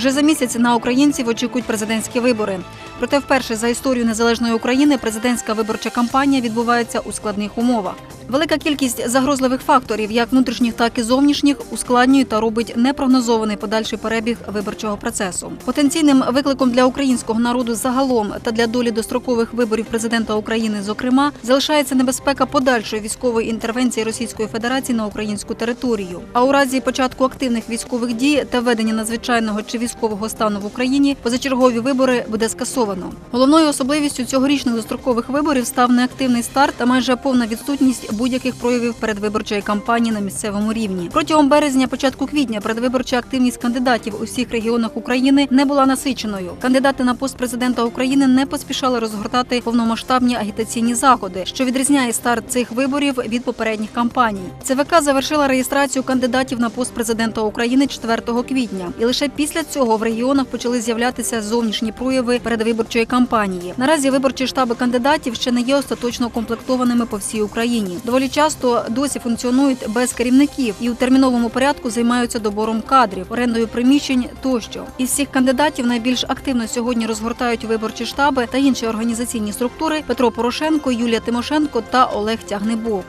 Вже за місяць на українців очікують президентські вибори. Проте, вперше за історію незалежної України президентська виборча кампанія відбувається у складних умовах. Велика кількість загрозливих факторів, як внутрішніх, так і зовнішніх, ускладнює та робить непрогнозований подальший перебіг виборчого процесу. Потенційним викликом для українського народу загалом та для долі дострокових виборів президента України, зокрема, залишається небезпека подальшої військової інтервенції Російської Федерації на українську територію. А у разі початку активних військових дій та введення надзвичайного чи військового стану в Україні позачергові вибори буде скасовано. Головною особливістю цьогорічних дострокових виборів став неактивний старт та майже повна відсутність будь-яких проявів передвиборчої кампанії на місцевому рівні. Протягом березня, початку квітня, передвиборча активність кандидатів у всіх регіонах України не була насиченою. Кандидати на пост президента України не поспішали розгортати повномасштабні агітаційні заходи, що відрізняє старт цих виборів від попередніх кампаній. ЦВК завершила реєстрацію кандидатів на пост президента України 4 квітня, і лише після цього в регіонах почали з'являтися зовнішні прояви передвиборчої кампанії. Наразі виборчі штаби кандидатів ще не є остаточно укомплектованими по всій Україні. Доволі часто досі функціонують без керівників і у терміновому порядку займаються добором кадрів, орендою приміщень тощо. Із всіх кандидатів найбільш активно сьогодні розгортають виборчі штаби та інші організаційні структури Петро Порошенко, Юлія Тимошенко та Олег Тягнебок.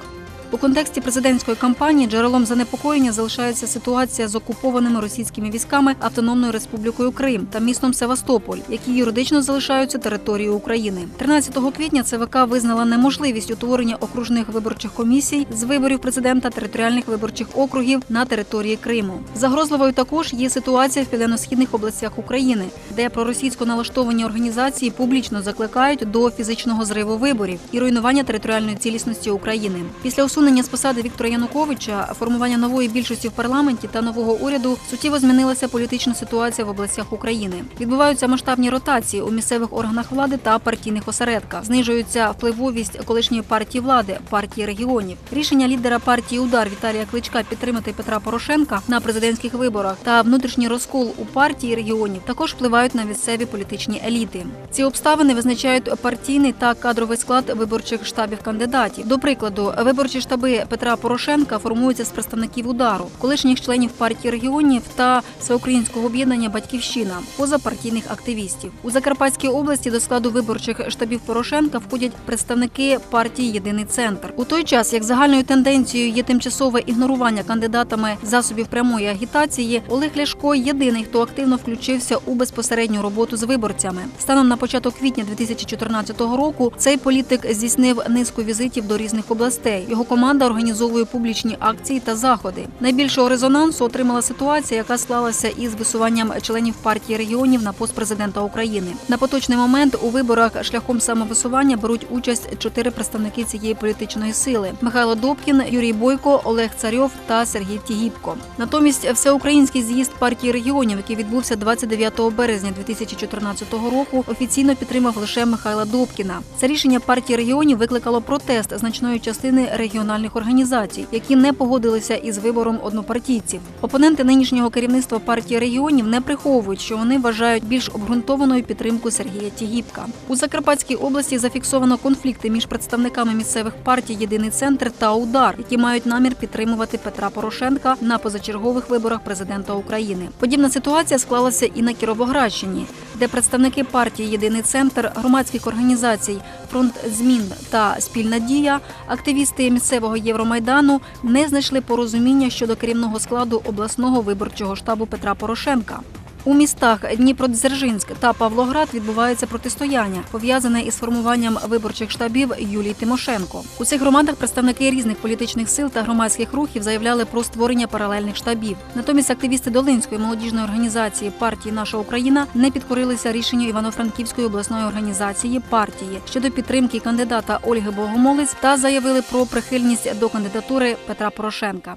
У контексті президентської кампанії джерелом занепокоєння залишається ситуація з окупованими російськими військами Автономною Республікою Крим та містом Севастополь, які юридично залишаються територією України. 13 квітня ЦВК визнала неможливість утворення окружних виборчих комісій з виборів президента територіальних виборчих округів на території Криму. Загрозливою також є ситуація в південно-східних областях України, де проросійсько налаштовані організації публічно закликають до фізичного зриву виборів і руйнування територіальної цілісності України. Після усунення з посади Віктора Януковича, формування нової більшості в парламенті та нового уряду суттєво змінилася політична ситуація в областях України. Відбуваються масштабні ротації у місцевих органах влади та партійних осередках. Знижується впливовість колишньої партії влади, партії регіонів. Рішення лідера партії Удар Віталія Кличка підтримати Петра Порошенка на президентських виборах та внутрішній розкол у партії регіонів також впливають на місцеві політичні еліти. Ці обставини визначають партійний та кадровий склад виборчих штабів кандидатів. До прикладу, виборчі штаби Петра Порошенка формуються з представників удару, колишніх членів партії регіонів та всеукраїнського об'єднання Батьківщина, позапартійних активістів. У Закарпатській області до складу виборчих штабів Порошенка входять представники партії Єдиний центр. У той час, як загальною тенденцією є тимчасове ігнорування кандидатами засобів прямої агітації, Олег Ляшко єдиний, хто активно включився у безпосередню роботу з виборцями. Станом на початок квітня 2014 року цей політик здійснив низку візитів до різних областей. Його команда організовує публічні акції та заходи. Найбільшого резонансу отримала ситуація, яка склалася із висуванням членів партії регіонів на пост президента України. На поточний момент у виборах шляхом самовисування беруть участь чотири представники цієї політичної сили: Михайло Добкін, Юрій Бойко, Олег Царьов та Сергій Тігіпко. Натомість всеукраїнський з'їзд партії регіонів, який відбувся 29 березня 2014 року, офіційно підтримав лише Михайла Добкіна. Це рішення партії регіонів викликало протест значної частини регіональних організацій, які не погодилися із вибором однопартійців. Опоненти нинішнього керівництва партії регіонів не приховують, що вони вважають більш обґрунтованою підтримку Сергія Тігіпка. У Закарпатській області зафіксовано конфлікти між представниками місцевих партій Єдиний центр та Удар, які мають намір підтримувати Петра Порошенка на позачергових виборах президента України. Подібна ситуація склалася і на Кіровоградщині, де представники партії Єдиний центр громадських організацій Фронт змін та спільна дія, активісти місцевого Євромайдану не знайшли порозуміння щодо керівного складу обласного виборчого штабу Петра Порошенка. У містах Дніпродзержинськ та Павлоград відбувається протистояння, пов'язане із формуванням виборчих штабів Юлії Тимошенко. У цих громадах представники різних політичних сил та громадських рухів заявляли про створення паралельних штабів. Натомість активісти Долинської молодіжної організації партії Наша Україна не підкорилися рішенню Івано-Франківської обласної організації партії щодо підтримки кандидата Ольги Богомолець та заявили про прихильність до кандидатури Петра Порошенка.